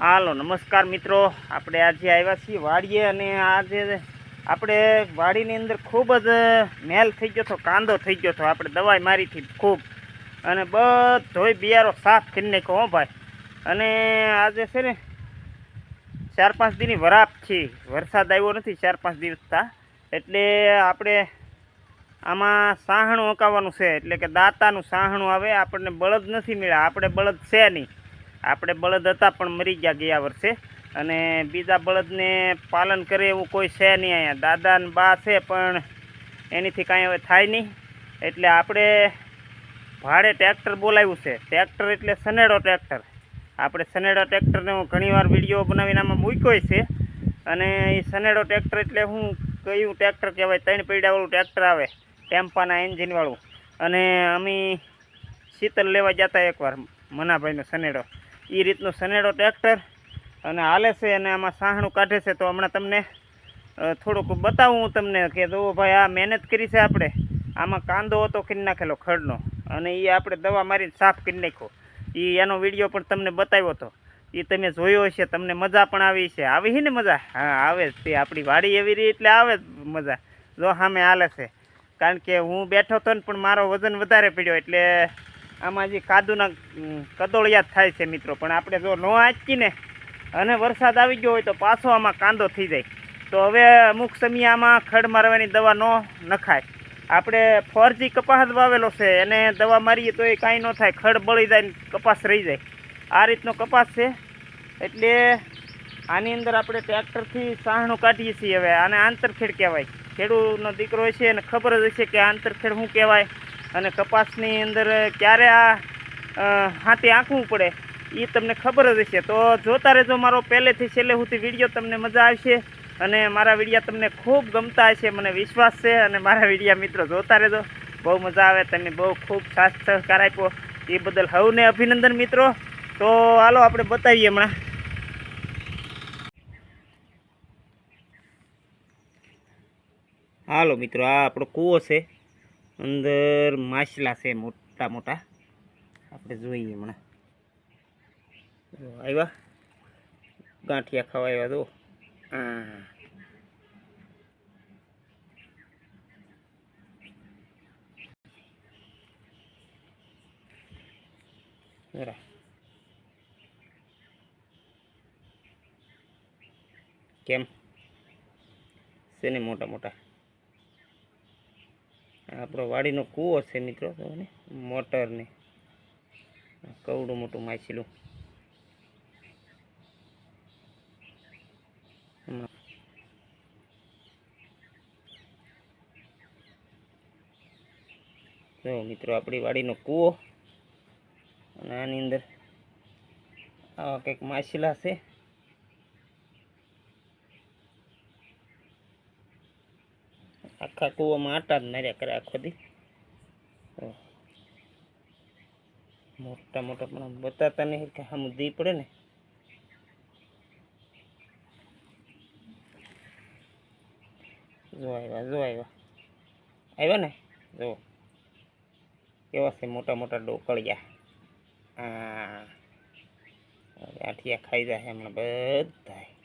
હાલો, નમસ્કાર મિત્રો. આપણે આજે આવ્યા છીએ વાડીએ અને આજે આપણે વાડીની અંદર ખૂબ જ મેલ થઈ ગયો હતો, કાંદો થઈ ગયો હતો. આપણે દવાઈ મારી હતી ખૂબ. અને બધોય બિયારો સાફ કરી નાખ્યો હો ભાઈ. અને આજે છે ને ચાર પાંચ દીની વરાપ છે. વરસાદ આવ્યો નથી ચાર પાંચ દિવસતા એટલે આપણે આમાં સાહણું અકાવવાનું છે. એટલે કે દાતાનું સાહણું આવે, આપણને બળદ નથી મળ્યા. આપણે બળદ છે નહીં. આપણે બળદ હતા, પણ મરી ગયા ગયા વર્ષે. અને બીજા બળદને પાલન કરે એવું કોઈ છે નહીં અહીંયા. દાદા ને બા છે, પણ એનીથી કાંઈ હવે થાય નહીં. એટલે આપણે ભાડે ટ્રેક્ટર બોલાવ્યું છે. ટ્રેક્ટર એટલે સનેડો ટ્રેક્ટર. આપણે સનેડો ટ્રેક્ટરને હું ઘણીવાર વીડિયો બનાવીને આમાં મૂક્યો છે. અને એ સનેડો ટ્રેક્ટર એટલે હું કયું ટ્રેક્ટર કહેવાય? ત્રણ પૈડાવાળું ટ્રેક્ટર આવે, ટેમ્પાના એન્જિનવાળું. અને અમે શીતલ લેવા જતા એકવાર, મનાભાઈનો સનેડો. એ રીતનું સનેડો ટ્રેક્ટર અને હાલે છે અને આમાં સાહણું કાઢે છે. તો હમણાં તમને થોડુંક બતાવું હું તમને કે જુઓ ભાઈ, આ મહેનત કરી છે આપણે. આમાં કાંદો હતો કરી નાખેલો ખડનો. અને એ આપણે દવા મારીને સાફ કરી નાખ્યો. એ એનો વીડિયો પણ તમને બતાવ્યો હતો. એ તમે જોયો હશે, તમને મજા પણ આવી છે આવી છે મજા? હા, આવે જ તે આપણી વાડી એવી રહી એટલે આવે જ મજા. જો સામે હાલે છે. કારણ કે હું બેઠો હતો ને, પણ મારો વજન વધારે પડ્યો. એટલે આમાં જે કાદુના ઉમ, કદોળિયા થાય છે મિત્રો. પણ આપણે જો ન આંચીને અને વરસાદ આવી ગયો હોય તો પાછો આમાં કાંદો થઈ જાય. તો હવે અમુક સમયે આમાં ખડ મારવાની દવા ન નખાય. આપણે ફોરજી કપાસ વાવેલો છે એને દવા મારીએ તો એ કાંઈ ન થાય. ખડ બળી જાય કપાસ રહી જાય. આ રીતનો કપાસ છે. એટલે આની અંદર આપણે ટ્રેક્ટરથી સાહણું કાઢીએ છીએ હવે. આને આંતરખેડ કહેવાય. ખેડૂતનો દીકરો હોય છે એને ખબર જ હશે કે આંતરખેડ શું કહેવાય. અને કપાસની અંદર ક્યારે આ હાથી આંકવું પડે એ તમને ખબર જ હશે. તો જોતા રહેજો મારો પહેલેથી છેલ્લે સુધી વીડિયો, તમને મજા આવશે. અને મારા વિડીયા તમને ખૂબ ગમતા હશે, મને વિશ્વાસ છે. અને મારા વિડીયા મિત્રો જોતા રહેજો. બહુ મજા આવે તમે બહુ ખૂબ સાથ સહકાર આપ્યો. એ બદલ હવને અભિનંદન મિત્રો. તો હાલો આપણે બતાવીએ હમણાં. હાલો મિત્રો, આ આપણો કૂવો છે. અંદર માછલા છે મોટા મોટા. આપણે જોઈએ હમણાં. આવ્યા ગાંઠિયા ખાવા આવ્યા હા. કેમ? છે ને મોટા મોટા? આપણો વાડીનો કૂવો છે મિત્રો તો ને મોટર કવડું મોટું માછલું. જો મિત્રો, આપણી વાડીનો કૂવો. અને આની અંદર આવા કંઈક માછલા છે. આખા કૂવામાં આટા જ માર્યા કરે આખો દી. મોટા મોટા પણ બતાતા નહીં કે આમ દી પડે ને. જો આવ્યા જો આવ્યા આવ્યા ને? જો. કેવા છે મોટા મોટા ડોકળિયા આઠિયા ખાઈ જાય હમણાં બધા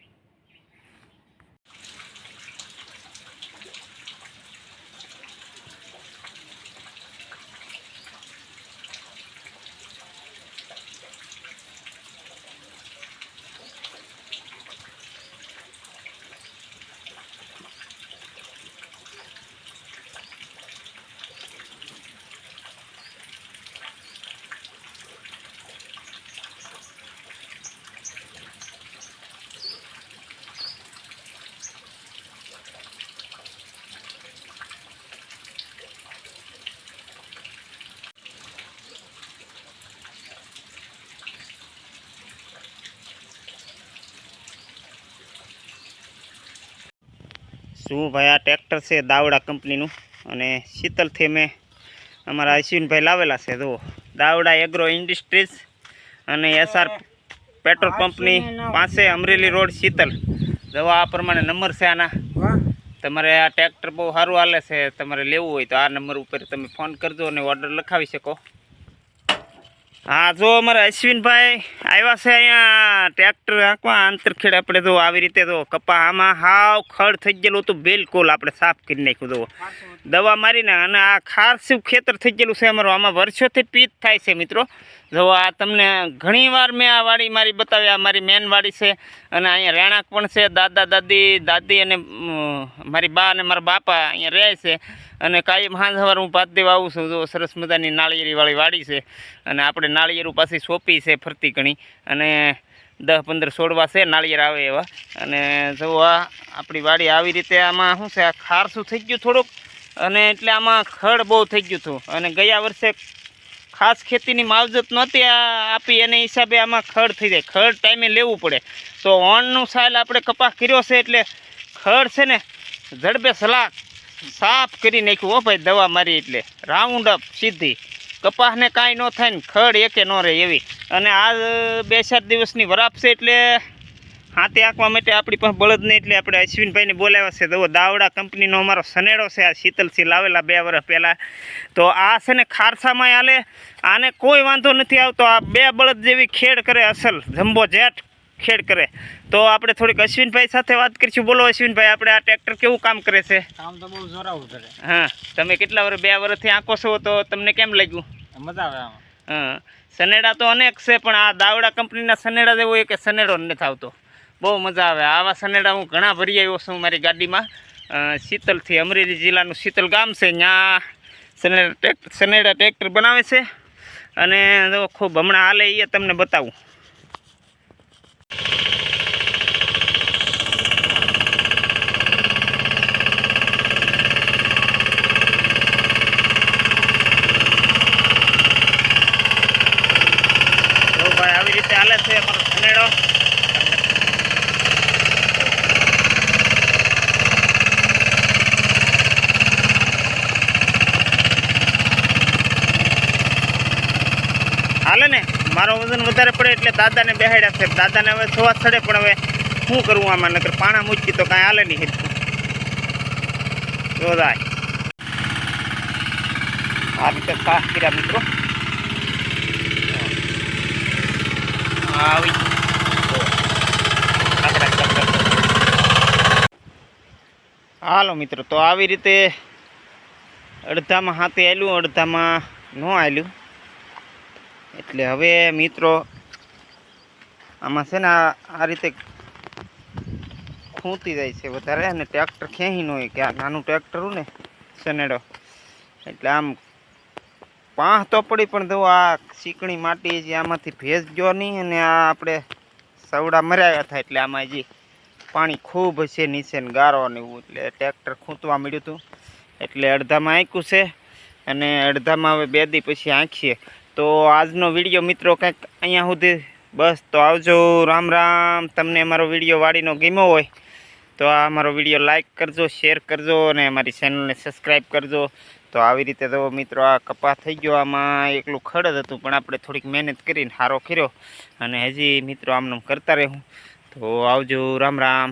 શું ભાઈ આ ટ્રેક્ટર છે દાવડા કંપનીનું? અને શીતલથી મેં અમારા અશ્વિનભાઈ લાવેલા છે જુઓ. દાવડા એગ્રો ઇન્ડસ્ટ્રીઝ અને એસઆર પેટ્રોલ પંપની પાસે અમરેલી રોડ શીતલ. જો આ પ્રમાણે નંબર છે આના. તમારે આ ટ્રેક્ટર બહુ સારું હાલે છે તમારે લેવું હોય તો આ નંબર ઉપર તમે ફોન કરજો અને ઓર્ડર લખાવી શકો. હા, જો અમારા અશ્વિનભાઈ આવ્યા છે અહીંયા ટ્રેક્ટર હાંકવા. આંતરખેડ આપણે તો આવી રીતે તો કપા આમાં હાવ ખડ થઈ ગયેલું હતું. બિલકુલ આપણે સાફ કરી નાખ્યું તો દવા મારીને અને આ ખારસું ખેતર થઈ ગયેલું છે અમારું. આમાં વર્ષોથી પીત થાય છે મિત્રો. જો આ તમને ઘણી વાર મેં આ વાડી મારી બતાવી, આ મારી મેન વાડી છે અને અહીંયા રહેણાંક પણ છે, દાદા, દાદી દાદી અને મારી બા અને મારા બાપા અહીંયા રહે છે અને કાયમ હાંજ સવાર હું ભાત દેવા આવું છું. જો સરસ મજાની નાળિયેરીવાળી વાડી છે અને આપણે નાળિયેરું પાછી સોંપી છે ફરતી ઘણી અને દસ પંદર છોડવા છે નાળિયેર આવે એવા. અને જો આ આપણી વાડી આવી રીતે આમાં શું છે, આ ખારસું થઈ ગયું થોડુંક અને એટલે આમાં ખડ બહુ થઈ ગયું હતું. અને ગયા વર્ષે ખાસ ખેતીની માવજત નહોતી આપી એને હિસાબે આમાં ખડ થઈ જાય. ખડ ટાઈમે લેવું પડે. તો ઓણનું સાલ આપણે કપાસ કર્યો છે એટલે ખડ છે ને ઝડપે સલાક સાફ કરી નાખ્યું. હો ભાઈ, દવા મારી એટલે. રાઉન્ડ અપ સીધી. કપાસને કાંઈ ન થાય ને ખડ એકે ન રહે એવી. અને આ બે ચાર દિવસની વરાપ છે એટલે હાથે આંકવા માટે આપણી પાસે બળદ નહીં એટલે આપણે અશ્વિનભાઈને બોલાવ્યા છે. તો દાવડા કંપનીનો અમારો સનેડો છે આ શીતલસિંહ લાવેલા બે વર્ષ પહેલાં. તો આ છે ને ખારસામાં હાલે. આને કોઈ વાંધો નથી આવતો. આ બે બળદ જેવી ખેડ કરે અસલ. જમ્બો જેટ ખેડ કરે. તો આપણે થોડીક અશ્વિનભાઈ સાથે વાત કરીશું. બોલો અશ્વિનભાઈ આપણે આ ટ્રેક્ટર કેવું કામ કરે છે? કામ તો બહુ જોરાવું કરે. હા તમે કેટલા વર્ષ બે વર્ષથી આંકો છો તો તમને કેમ લાગ્યું? મજા આવે હા સનેડા તો અનેક છે પણ આ દાવડા કંપનીના સનેડા જેવો એક સનેડો નથી આવતો. બહુ મજા આવે. આવા સનેડા હું ઘણા ભરી આવ્યો છું મારી ગાડીમાં. શીતલથી અમરેલી જિલ્લાનું શીતલ ગામ છે. ત્યાં સનેડા ટ્રેક્ટર સનેડા ટ્રેક્ટર બનાવે છે. અને ખૂબ હમણાં હાલે એ તમને બતાવું. આવી રીતે હાલે છે અમારો સનેડો. હાલે ને? મારો વજન વધારે પડે એટલે દાદાને બેહાડ્યા છે. દાદાને હવે થોવા સ્થળે પણ હવે શું કરવું આમાં? નકર પાણા મૂકી તો કાંઈ હાલે નહીં હેઠું જોદાય આ રીતે સાફ કર્યા મિત્રો. આવી જો. આપણા ચક્કર. હાલો મિત્રો, તો આવી રીતે અડધામાં હાથે આવેલું અડધામાં ન આવેલું એટલે હવે મિત્રો, આમાં છે ને આ રીતે ખૂંતી જાય છે વધારે અને ટ્રેક્ટર ખેંચી હોય કે આ નાનું ટ્રેક્ટર ને સનેડો એટલે આમ પાંહ તો પડી, પણ જો આ ચીકણી માટી જે આમાંથી ભેજ ગયો નહીં અને આ આપણે સવડા મર્યા હતા એટલે આમાં જે પાણી ખૂબ છે નીચે ને ગારો ને એવું, એટલે ટ્રેક્ટર ખૂંતવા મળ્યું હતું. એટલે અડધામાં આંક્યું છે અને અડધામાં હવે બે દી પછી આંખીએ. તો આજનો વીડિયો મિત્રો કંઈક અહીંયા સુધી બસ તો આવજો. રામ રામ. તમને અમારો વીડિયો વાડીનો ગમ્યો હોય તો આ અમારો વીડિયો લાઇક કરજો, શેર કરજો અને અમારી ચેનલને સબસ્ક્રાઈબ કરજો. તો આવી રીતે તો મિત્રો આ કપા થઈ ગયો. આમાં એકલું ખડદ હતું, પણ આપણે થોડીક મહેનત કરીને સારો કર્યો અને હજી મિત્રો આમનું કરતા રહેવું તો આવજો. રામ રામ.